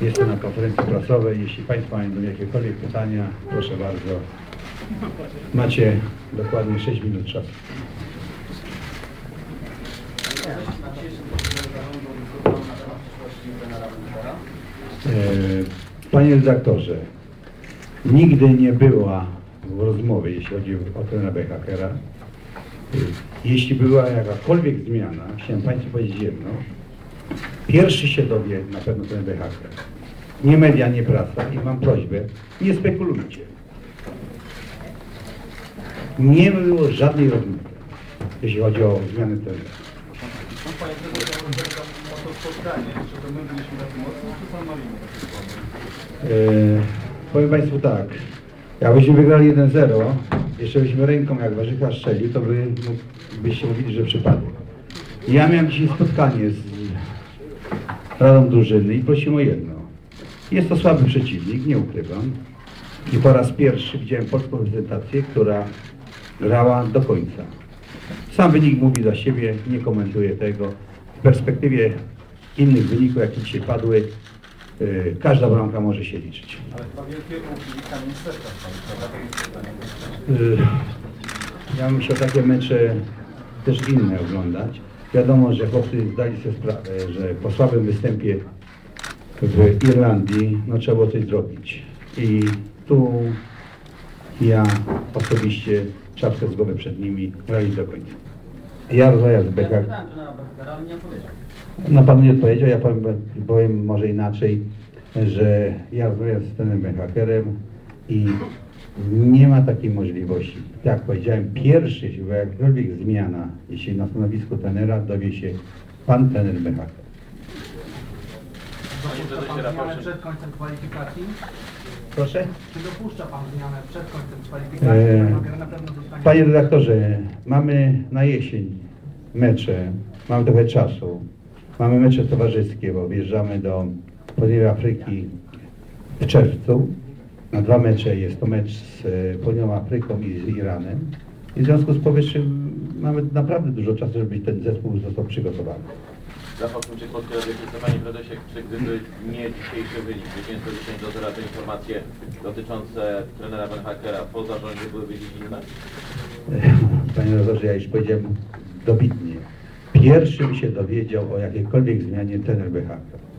Jestem na konferencji prasowej. Jeśli Państwo mają jakiekolwiek pytania, proszę bardzo. Macie dokładnie 6 minut czasu. E, Panie redaktorze, nigdy nie była rozmowy, jeśli chodzi o trenera Behakera. E, Jeśli była jakakolwiek zmiana, chciałem Państwu powiedzieć jedno. Pierwszy się dowie na pewno ten Behaker. Nie media, nie prasa. I mam prośbę, nie spekulujcie. Nie było żadnej rozmowy, jeśli chodzi o. Pan o to spotkanie. Czy to my byliśmy czy San Marino powiem Państwu tak, jakbyśmy wygrali 1-0, jeszcze byśmy ręką jak Warzycha strzelił, to by, byście mówili, że przypadek. Ja miałem dzisiaj spotkanie z Radą Drużyny i prosimy o jedno. Jest to słaby przeciwnik, nie ukrywam. I po raz pierwszy widziałem polską reprezentację, która grała do końca. Sam wynik mówi za siebie, nie komentuję tego. W perspektywie innych wyników, jakie dzisiaj padły, yy, każda bramka może się liczyć. Ale dwa wielkie pytanie. Yy, Ja bym takie mecze też inne oglądać. Wiadomo, że chłopcy zdali sobie sprawę, że po słabym występie w Irlandii no, trzeba było coś zrobić. I tu ja osobiście czapkę z głowy przed nimi grali do końca. Ja rozmawiam z Bekach. No pan nie odpowiedział, ja powiem, powiem może inaczej, że ja rozmawiam z trenerem Bechakerem i nie ma takiej możliwości. Jak powiedziałem, pierwszy, jeśli była jakakolwiek zmiana, jeśli na stanowisku trenera dowie się pan trener Bechaker. Dopuszcza pan zmianę przed końcem kwalifikacji? Proszę? Czy dopuszcza pan zmianę przed końcem kwalifikacji? Eee. Panie redaktorze, mamy na jesień mecze, mamy trochę czasu. Mamy mecze towarzyskie, bo wjeżdżamy do Południowej Afryki w czerwcu. Na dwa mecze jest to mecz z e, Południową Afryką i z Iranem. I w związku z powyższym mamy naprawdę dużo czasu, żeby ten zespół został przygotowany. Rafał Sumczyk, Polski Radio Krystyna. Panie Prezesie, czy gdyby nie dzisiejszy wynik, zwycięstwo 10 do 0, te informacje dotyczące trenera Van Hakera po zarządzie byłyby dziś inne? Panie redaktorze, ja już powiedziałem dobitnie. Pierwszym się dowiedział o jakiejkolwiek zmianie trener BHK.